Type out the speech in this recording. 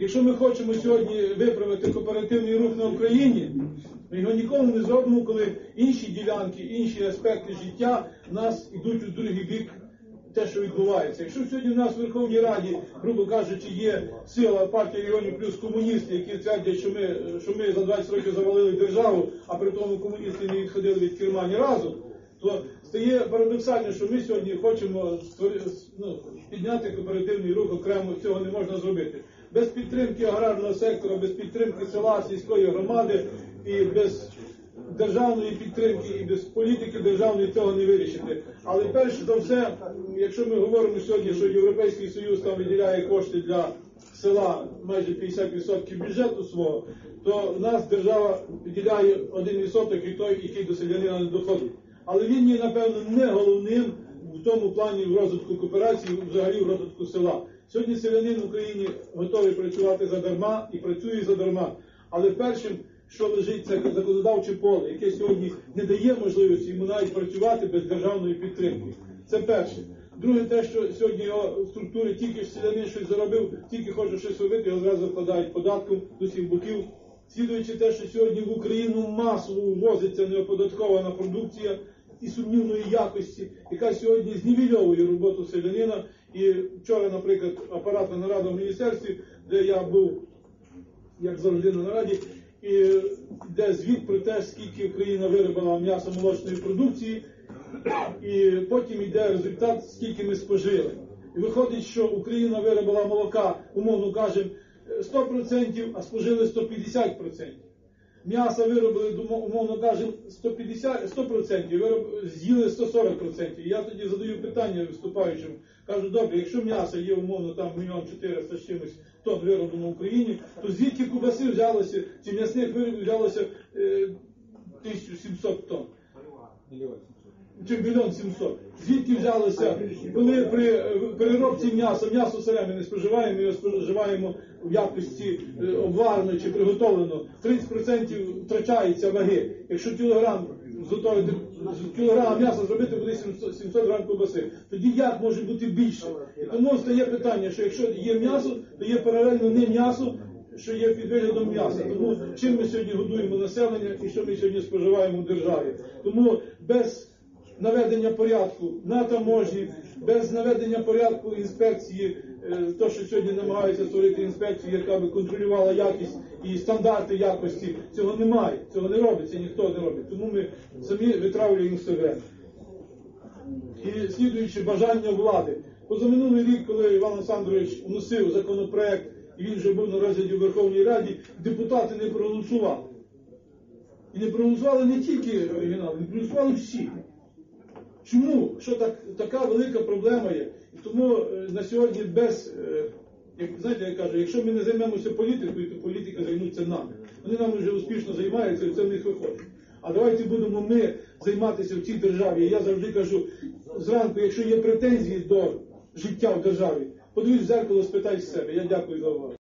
Якщо ми хочемо сьогодні виправити кооперативний рух на Україні, ми його ніколи не зробимо, коли інші ділянки, інші аспекти життя нас йдуть у другий бік. Те, що відбувається. Якщо сьогодні в нас в Верховній Раді, грубо кажучи, є сила партії регіонів плюс комуністи, які твердять, що ми, що ми за 20 років завалили державу, а при тому комуністи не відходили від керма ні разу, то стає парадоксально, що ми сьогодні хочемо ну, підняти кооперативний рух окремо, цього не можна зробити. Без підтримки аграрного сектора, без підтримки села, сільської громади і без державної підтримки і без політики державної цього не вирішити. Але перш за все, якщо ми говоримо сьогодні, що Європейський Союз там виділяє кошти для села майже 50% бюджету свого, то нас держава виділяє 1% і той, який до селянина не доходить. Але він є, напевно, не головним в тому плані в розвитку кооперації, взагалі в розвитку села. Сьогодні селянин в Україні готовий працювати задарма і працює задарма. Але першим, що лежить, це законодавче поле, яке сьогодні не дає можливості йому навіть працювати без державної підтримки. Це перше. Друге, те, що сьогодні його в структурі тільки ж селянин щось заробив, тільки хоче щось робити, його зразу вкладають податком з усіх боків. Слідуючи те, що сьогодні в Україну масово ввозиться неоподаткована продукція і сумнівної якості, яка сьогодні знівельовує роботу селянина. І вчора, наприклад, апаратна нарада в міністерстві, де я був, як завжди на нараді, і йде звіт про те, скільки Україна виробила м'ясо-молочної продукції, і потім йде результат, скільки ми спожили. І виходить, що Україна виробила молока, умовно кажемо, 100%, а спожили 150%. М'яса виробили, умовно кажемо, 150, 100%, вироб, з'їли 140%. І я тоді задаю питання виступаючим. Кажу, добре, якщо м'ясо є умовно там мільйон 400 з чимось тонн вироблено в Україні, то звідки кубаси взялося, чи м'ясних виробів взялося е, 1700 тонн? Чи мільйон сімсот. Звідки взялося, коли при переробці м'яса, м'ясо сире ми не споживаємо, ми його споживаємо в якості е, обварено чи приготовлено, 30% втрачається ваги. Якщо кілограм зготовити, з кілограма м'яса зробити буде 700, 700 грам ковбаси, тоді як може бути більше? І тому стає питання, що якщо є м'ясо, то є паралельно не м'ясо, що є під виглядом м'яса. Тому чим ми сьогодні годуємо населення і що ми сьогодні споживаємо в державі. Тому без наведення порядку на таможні, без наведення порядку інспекції, е, то, що сьогодні намагаються створити інспекцію, яка би контролювала якість і стандарти якості, цього немає, цього не робиться, ніхто не робить. Тому ми самі витравлюємо себе. І слідуючи бажання влади. Позаминулий рік, коли Іван Олександрович вносив законопроект, і він вже був на розгляді в Верховній Раді, депутати не проголосували. І не проголосували не тільки оригінали, не проголосували всі. Чому? Що так, така велика проблема є? І тому е, на сьогодні без, е, як знаєте, я кажу, якщо ми не займемося політикою, то політика займуться нами. Вони нам вже успішно займаються, і це в них виходить. А давайте будемо ми займатися в цій державі. Я завжди кажу, зранку, якщо є претензії до життя в державі, подивись в зеркало, спитай себе. Я дякую за увагу.